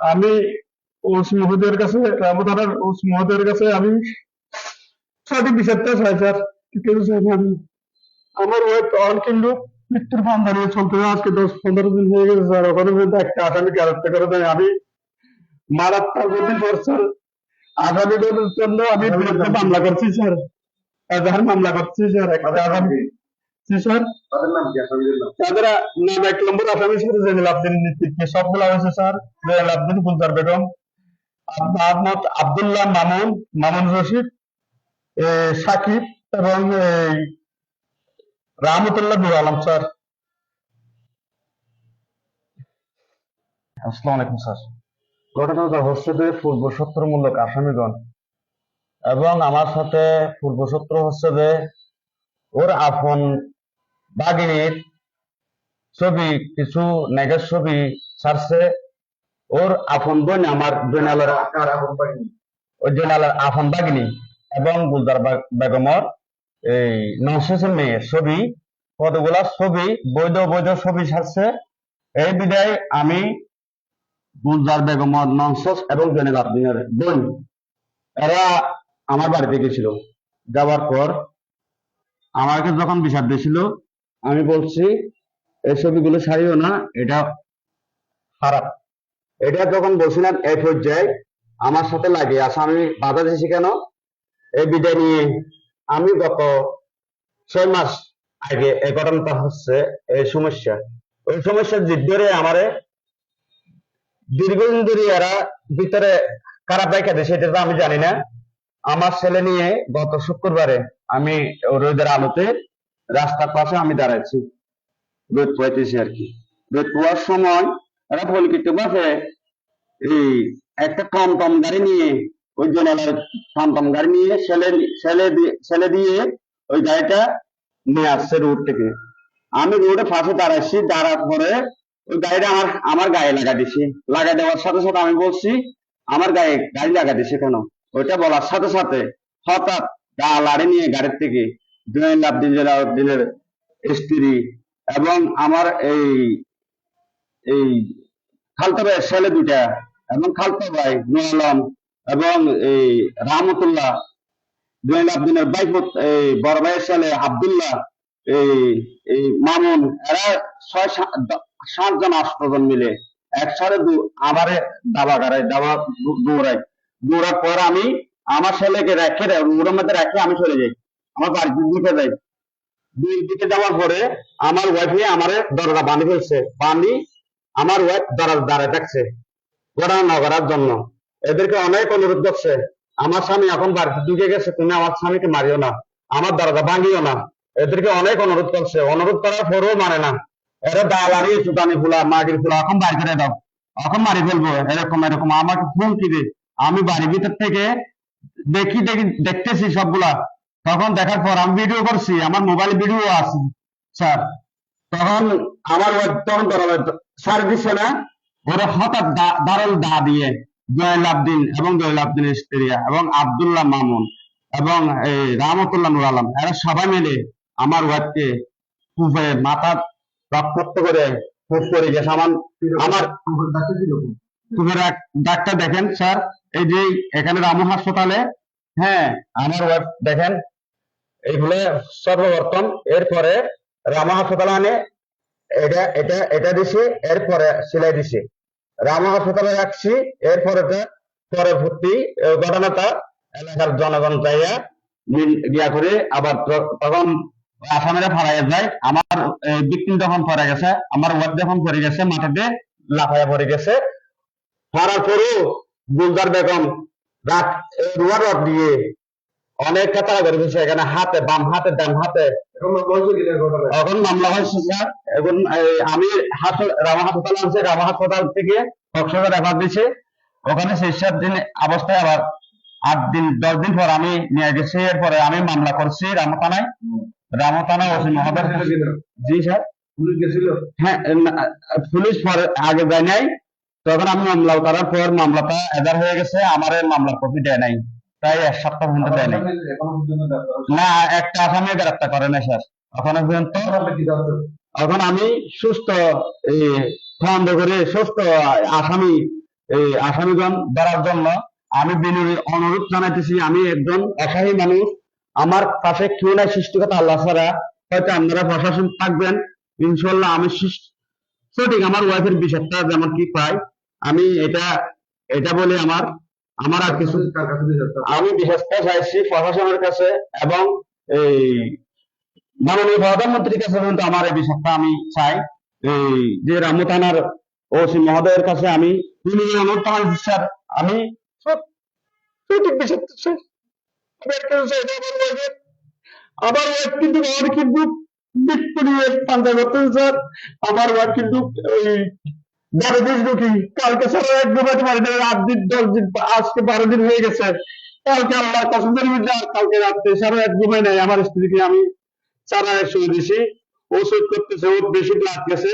আমি ওস মহোদয়ের কাছে রামু থানার ওস মহোদয়ের কাছে আমি সঠিক বিচারটা চাই স্যার স্যার আমি আমার তখন কিন্তু মৃত্যুর ফান দাঁড়িয়ে চলতে আজকে দশ পনেরো দিন হয়ে গেছে স্যার। ওখানে কিন্তু একটা আসামি গ্রেপ্তার করে দেয়। আমি মারাত্মক প্রতি পর স্যার আসামিদের জন্য আমি বিরুদ্ধে মামলা করছি স্যার। মামলা করছি স্যার। একটা আসামি জি স্যার। তাদের নাম কি? আসামিদের নাম? তাদের নাম এক নম্বর আসামি ছিল জেনারেল আব্দিন নেতৃত্বে সবগুলো হয়েছে স্যার। জেনারেল আব্দিন গুলজার বেগম। আহমদ আব্দুল্লাহ মামুন মামুন রশিদ সাকিব এবং রাহমতুল্লাহ নুর আলম স্যার। আসসালামু আলাইকুম স্যার। ঘটনাটা হচ্ছে যে পূর্বশত্রুমূলক আসামিগণ এবং আমার সাথে পূর্বশত্রু হচ্ছে যে ওর আপন বাগিনীর ছবি, কিছু নেগের ছবি ছাড়ছে। ওর আপন বোন আমার জেনালের এখন বাহিনী ওই জেনালের আপন বাগিনী এবং গুলজার বা- বেগমর এই নৌশেষের মেয়ের ছবি, কতগুলা ছবি, বৈধ বৈধ ছবি ছাড়ছে। এই বিদায় আমি গুলজার বেগমর নংশেষ এবং জেনাল আব্দিনের বোন। এরা আমার বাড়িতে গেছিল। যাওয়ার পর আমাকে যখন বিচার দিয়েছিল আমি বলছি, এই ছবিগুলো সারিও না, এটা খারাপ। এটা যখন বলছিলাম এই পর্যায়ে, আমার সাথে লাগে আসা আমি বাধা দিয়েছি কেন? এই বিদায় নিয়ে আমি গত ছয় মাস আগে এই ঘটনাটা হচ্ছে, এই সমস্যা। ওই সমস্যার জিদ ধরে আমারে দীর্ঘদিন ধরে এরা ভিতরে খারাপ রেখে দেয় সেটা তো আমি জানি না। আমার ছেলে নিয়ে গত শুক্রবারে আমি রোদের আলোতে রাস্তার পাশে আমি দাঁড়াইছি। রোদ পোয়াইতেছি আর কি। রোদ পোয়ার সময় এরা পরিচিত পাশে এই একটা টমটম গাড়ি নিয়ে ওই জেনারেল টমটম গাড়ি নিয়ে ছেলে ছেলে ছেলে দিয়ে ওই গাড়িটা নিয়ে আসছে রোড থেকে। আমি রোডে পাশে দাঁড়াচ্ছি দাঁড়ার পরে ওই গাড়িটা আমার আমার গায়ে লাগা দিছি। লাগা দেওয়ার সাথে সাথে আমি বলছি, আমার গায়ে গাড়ি লাগা দিছে কেন? ওইটা বলার সাথে সাথে হঠাৎ গা লাড়ি নিয়ে গাড়ির থেকে জুনাইল আব্দিন জালাউদ্দিনের স্ত্রী এবং আমার এই এই খালতো ভাইয়ের ছেলে এবং খালতো ভাই এবং এই ভাই এই বড় ভাইয়ের ছেলে আব্দুল্লাহ, এই এই মামুন, এরা ছয় মিলে আমারে দাবা গাড়াই দাবা দৌড়াই দৌড়ার পর আমি আমার ছেলেকে রেখে রোডের মধ্যে রেখে আমি চলে যাই। আমার দিকে যাই। দুই দিকে যাওয়ার পরে আমার আমার দরজা ফেলছে। আমার ওয়াইফ দাঁড়ায় থাকছে না করার জন্য। এদেরকে অনেক অনুরোধ করছে। আমার স্বামী এখন বাড়িতে ঢুকে গেছে, তুমি আমার স্বামীকে মারিও না, আমার দরজা ভাঙিও না। এদেরকে অনেক অনুরোধ করছে। অনুরোধ করার পরেও মানে না। এরা দালারি সুতানি ফুলা মাটির ফুলা, এখন বাড়ি করে দাও। এখন মারি ফেলব, এরকম এরকম। আমাকে ফোন দিবে আমি বাড়ির ভিতর থেকে দেখি দেখি, দেখতেছি সবগুলা। তখন দেখার পর আমি ভিডিও করছি, আমার মোবাইলে ভিডিও আছে স্যার তখন আমার তখন স্যার দিচ্ছে না, ওরা হঠাৎ দা- দারুণ দা দিয়ে জয়ল আব্দিন এবং জয়ল আব্দিনের স্ত্রী এবং আব্দুল্লাহ মামুন এবং এই রাহমতুল্লাহ নুর আলম, এরা সবাই মিলে আমার ওয়াইফকে কুফে মাথা রক্তাক্ত করে ফুট করে গেছে। আমার আমার কুফের ডাক্তার দেখেন স্যার এই যে এখানে রামু হাসপাতালে হ্যাঁ আমার ওয়াইফ দেখেন এইগুলো সর্বপ্রথম এরপরে রামু হাসপাতালে আনে এটা এটা এটা দিছে, এরপরে সেলাই দিছে। রামু হাসপাতালে রাখছি, এরপরে পরবর্তী এই ঘটনাটা এলাকার জনগণ চাইয়া গিয়া করে আবার তখন যায়। আমার যখন পড়ে গেছে, আমার যখন পড়ে গেছে পড়ে গেছে। পরেও বেগম রাত দিয়ে অনেক কথা করে দিয়েছে এখানে হাতে বাম হাতে ডান হাতে। এখন মামলা হয়েছে স্যার এখন আমি হাসপাতাল রামা হাসপাতাল আনছি রামা হাসপাতাল থেকে কক্সবাজার রেফার দিছে। ওখানে সেই সাত দিন অবস্থায় আবার আট দিন দশ দিন পর আমি নিয়ে গেছি। এরপরে আমি মামলা করছি রামা থানায়। রামা ওসি মহোদয় জি স্যার। হ্যাঁ পুলিশ পরে আগে যায় নাই। তখন আমি মামলা করার পর মামলাটা এদার হয়ে গেছে। আমার মামলার কপি দেয় নাই। তাই এক সপ্তাহ পর্যন্ত দেয় নাই। না একটা আসামি গ্রেপ্তার করে না স্যার। এখনও পর্যন্ত এখন আমি সুস্থ এই খন্ড করে সুস্থ আসামি এই আসামিগণ ধরার জন্য আমি বিনয়ী অনুরোধ জানাইতেছি আমি একজন অসহায় মানুষ। আমার পাশে কেউ নাই সৃষ্টিকতা আল্লাহ ছাড়া। হয়তো আপনারা প্রশাসন থাকবেন। ইনশাল্লাহ আমি সঠিক আমার ওয়াইফের বিষয়টা যেমন কি পাই আমি এটা এটা বলে আমার আমার আর কিছু আমি বিশেষ চাইছি প্রশাসনের কাছে এবং এই মাননীয় প্রধানমন্ত্রীর কাছে পর্যন্ত আমার এই বিষয়টা আমি চাই। এই যে রামু থানার ওসি মহোদয়ের কাছে আমি স্যার আমি। আমার ওয়াইফ কিন্তু আমার কিন্তু স্যার। আমার ওয়াইফ কিন্তু বারো দিন ঢুকি কালকে সবাই এক ঘুমাতে পারি না আট দিন, দশ দিন, আজকে বারো দিন হয়ে গেছে। কালকে আল্লাহ কসমের মধ্যে কালকে রাত্রে সারা এক ঘুমাই নাই। আমার স্ত্রীকে আমি চারা শুয়ে দিছি, ওষুধ করতেছে, ওর বেশি ব্লাড গেছে।